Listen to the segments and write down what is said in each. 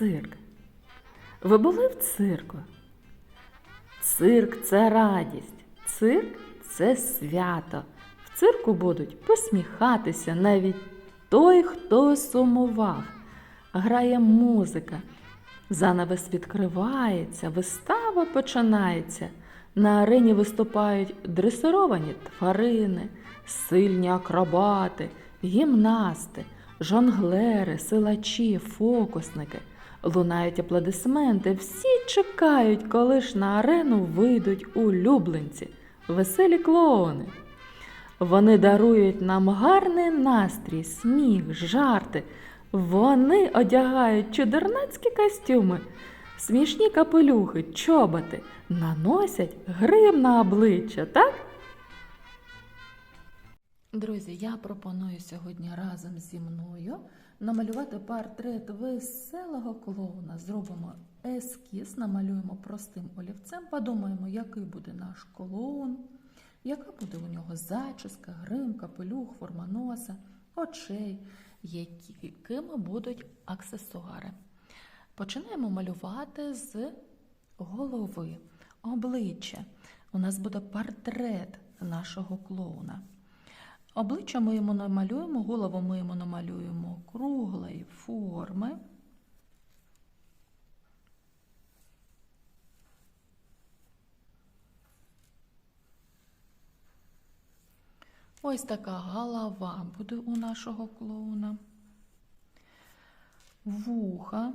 цирк? Ви були в цирку? Цирк це радість, цирк це свято. В цирку будуть посміхатися навіть той, хто сумував. Грає музика, занавес відкривається, вистава починається. На арені виступають дресировані тварини, сильні акробати, гімнасти, жонглери, силачі, фокусники. Лунають аплодисменти, всі чекають, коли ж на арену вийдуть улюбленці, веселі клоуни. Вони дарують нам гарний настрій, сміх, жарти. Вони одягають чудернацькі костюми, смішні капелюхи, чоботи, наносять грим на обличчя, так? Друзі, я пропоную сьогодні разом зі мною намалювати портрет веселого клоуна. Зробимо ескіз, намалюємо простим олівцем, подумаємо, який буде наш клоун, яка буде у нього зачіска, грим, капелюх, форма носа, очей, якими будуть аксесуари. Починаємо малювати з голови, обличчя. У нас буде портрет нашого клоуна. Обличчя ми йому намалюємо, голову ми йому намалюємо круглої форми. Ось така голова буде у нашого клоуна. Вуха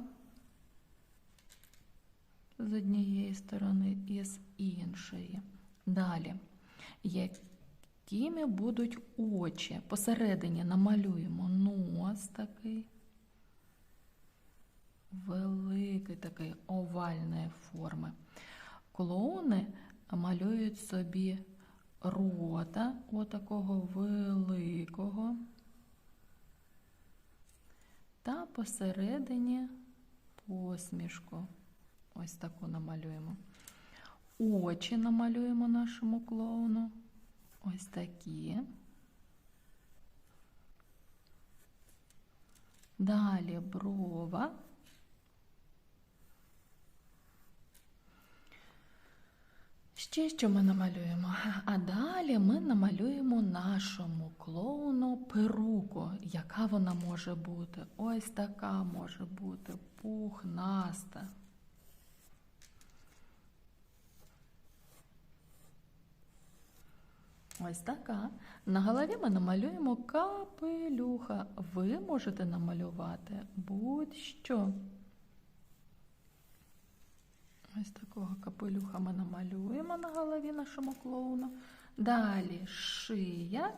з однієї сторони і з іншої. Далі. Якими будуть очі? Посередині намалюємо нос такий, великий такий овальної форми. Клоуни малюють собі рота отакого великого. Та посередині посмішку. Ось таку намалюємо. Очі намалюємо нашому клоуну. Ось такі. Далі брова. Ще що ми намалюємо? А далі ми намалюємо нашому клоуну перуку. Яка вона може бути? Ось така може бути пухнаста. Ось така. На голові ми намалюємо капелюха. Ви можете намалювати будь-що. Ось такого капелюха ми намалюємо на голові нашому клоуну. Далі шия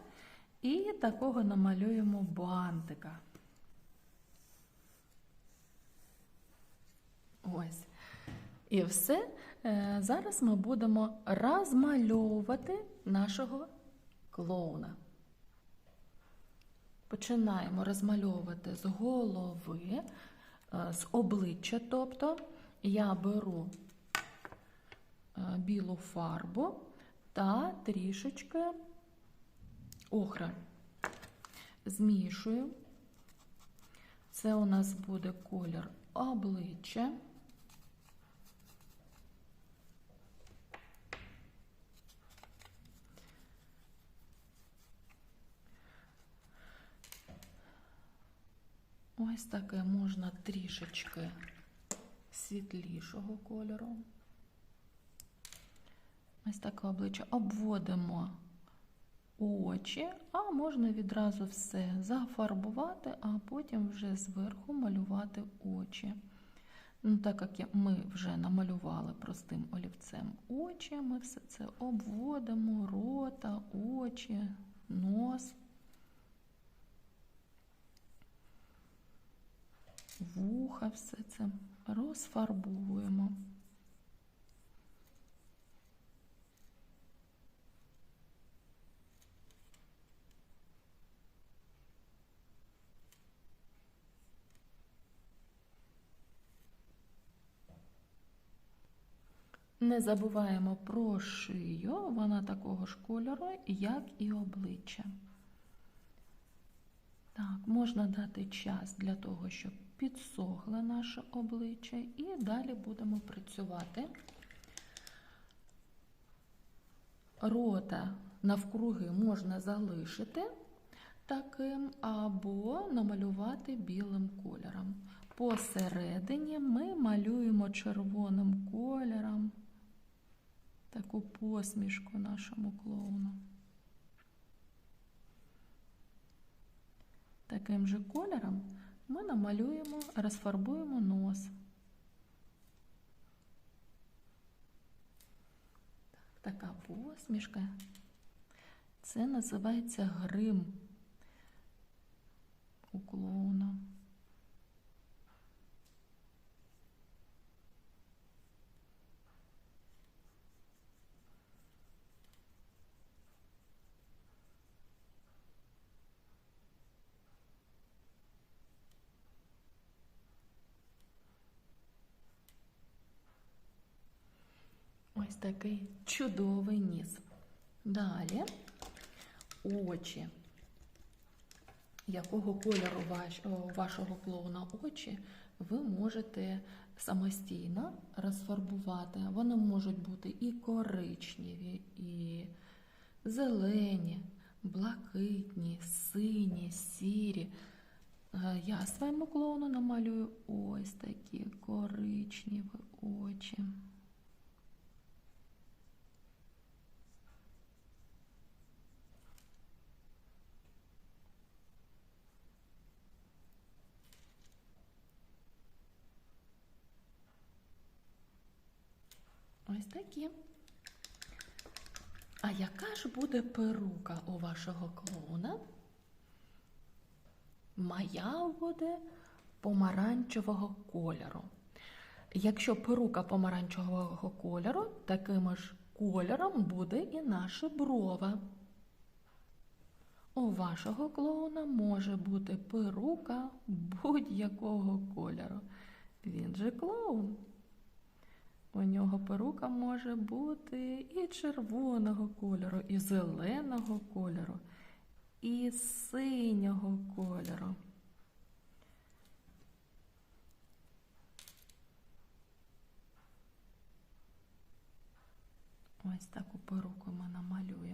і такого намалюємо бантика. Ось. І все. Е, Зараз ми будемо розмальовувати нашого клоуна. Починаємо розмальовувати з голови, е, з обличчя, тобто я беру е, білу фарбу та трішечки охра. Змішую. Це у нас буде колір обличчя. Ось таке можна трішечки світлішого кольору. Ось таке обличчя обводимо очі, а можна відразу все зафарбувати, а потім вже зверху малювати очі. Ну, Так як ми вже намалювали простим олівцем очі, ми все це обводимо, рота, очі, нос. Вуха, все це розфарбовуємо. Не забуваємо про шию, вона такого ж кольору, як і обличчя. Так, можна дати час для того, щоб підсохло наше обличчя, і далі будемо працювати. Рота навкруги можна залишити таким або намалювати білим кольором. Посередині ми малюємо червоним кольором таку посмішку нашому клоуну. Таким же кольором ми намалюємо, розфарбуємо нос. Така посмішка. Це називається грим у клоуна. Ось такий чудовий ніс. Далі очі. Якого кольору ваш, вашого клоуна очі ви можете самостійно розфарбувати. Вони можуть бути і коричневі, і зелені, блакитні, сині, сірі. Е, Я своєму клоуну намалюю ось такі коричневі очі. Ось такі. А яка ж буде перука у вашого клоуна? Моя буде помаранчевого кольору. Якщо перука помаранчевого кольору, таким ж кольором буде і наша брова. У вашого клоуна може бути перука будь-якого кольору. Він же клоун. У нього перука може бути і червоного кольору, і зеленого кольору, і синього кольору. Ось таку перуку ми намалюємо.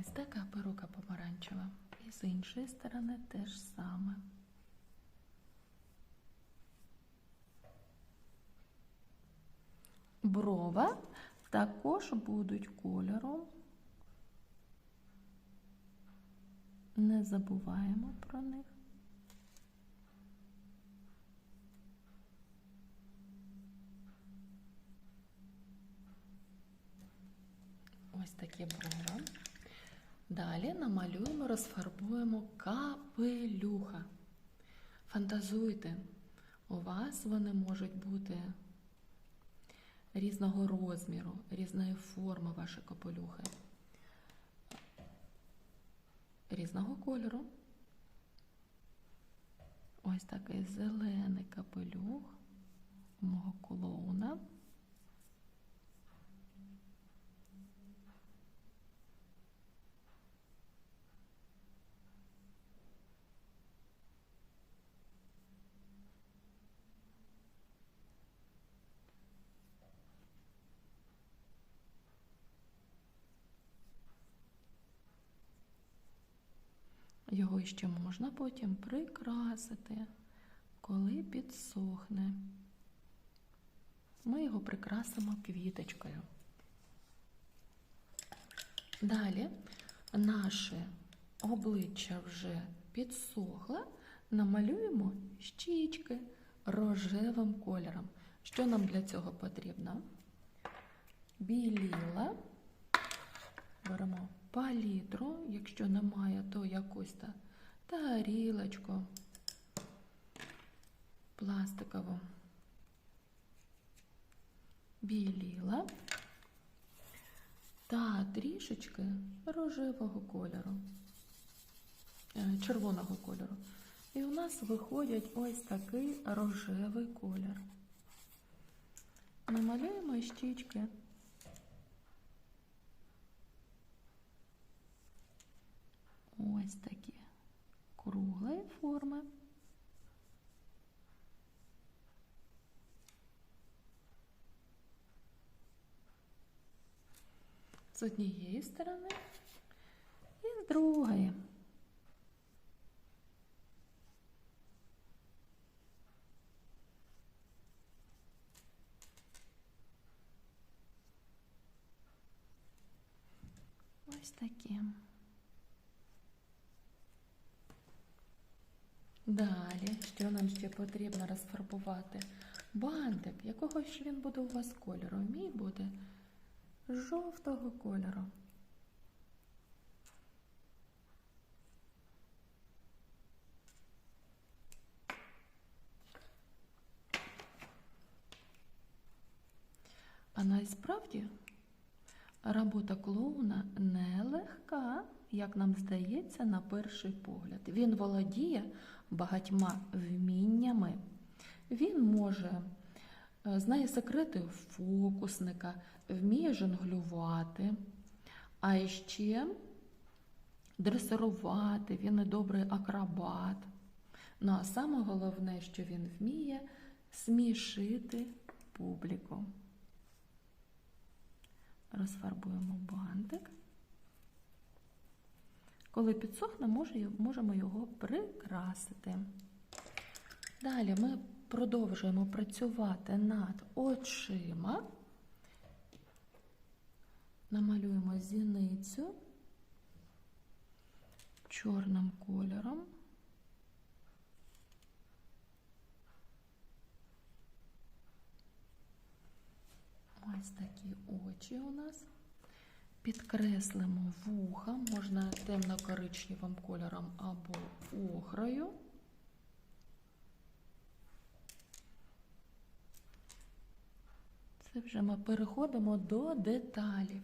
Ось така перука помаранчева. І з іншої сторони теж саме. Брова також будуть кольором. Не забуваємо про них. Ось такі брова. Далі намалюємо, розфарбуємо капелюха. Фантазуйте, у вас вони можуть бути різного розміру, різної форми ваші капелюхи, різного кольору. Ось такий зелений капелюх мого клоуна. Його ще можна потім прикрасити, коли підсохне. Ми його прикрасимо квіточкою. Далі наше обличчя вже підсохло, намалюємо щічки рожевим кольором. Що нам для цього потрібно? Біліла. Беремо палітру, якщо немає, то якусь та тарілочку пластикову. Біліла. та трішечки рожевого кольору, е, червоного кольору. І у нас виходять ось такий рожевий колір. Намалюємо щічки. Ось такі круглої форми. З однієї сторони і з другої. Ось такі. Далі, що нам ще потрібно розфарбувати? Бантик, якого ж він буде у вас кольору? Мій буде жовтого кольору. А насправді робота клоуна нелегка, як нам здається, на перший погляд. Він володіє багатьма вміннями. Він може е, знає секрети фокусника, вміє жонглювати, а ще дресирувати, він і добрий акробат. Ну а саме головне, що він вміє смішити публіку. Розфарбуємо бантик. Коли підсохне, можемо його прикрасити. Далі ми продовжуємо працювати над очима. Намалюємо зіницю чорним кольором. Ось такі очі у нас. Підкреслимо вуха, можна темно-коричневим кольором або охрою. Це вже ми переходимо до деталів.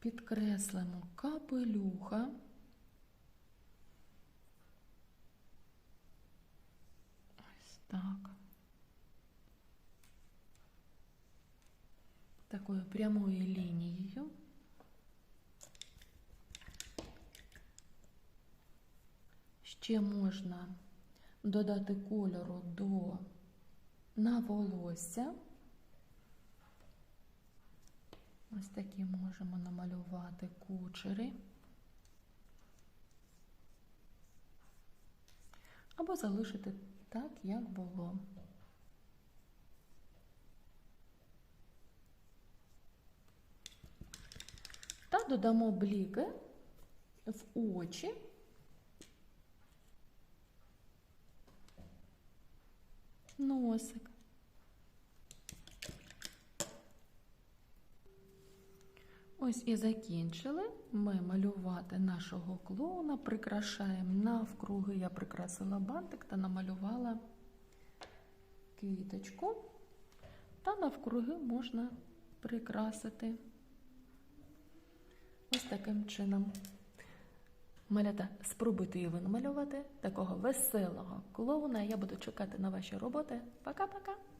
Підкреслимо капелюха. Ось так. Такою прямою лінією. Ще можна додати кольору до на волосся. Ось такі можемо намалювати кучери. Або залишити так, як було. Та додамо бліки в очі. Носик. Ось і закінчили ми малювати нашого клоуна, прикрашаємо навкруги. Я прикрасила бантик та намалювала квіточку. Та навкруги можна прикрасити ось таким чином. Малята, спробуйте її намалювати такого веселого клоуна. Я буду чекати на ваші роботи. Пока-пока!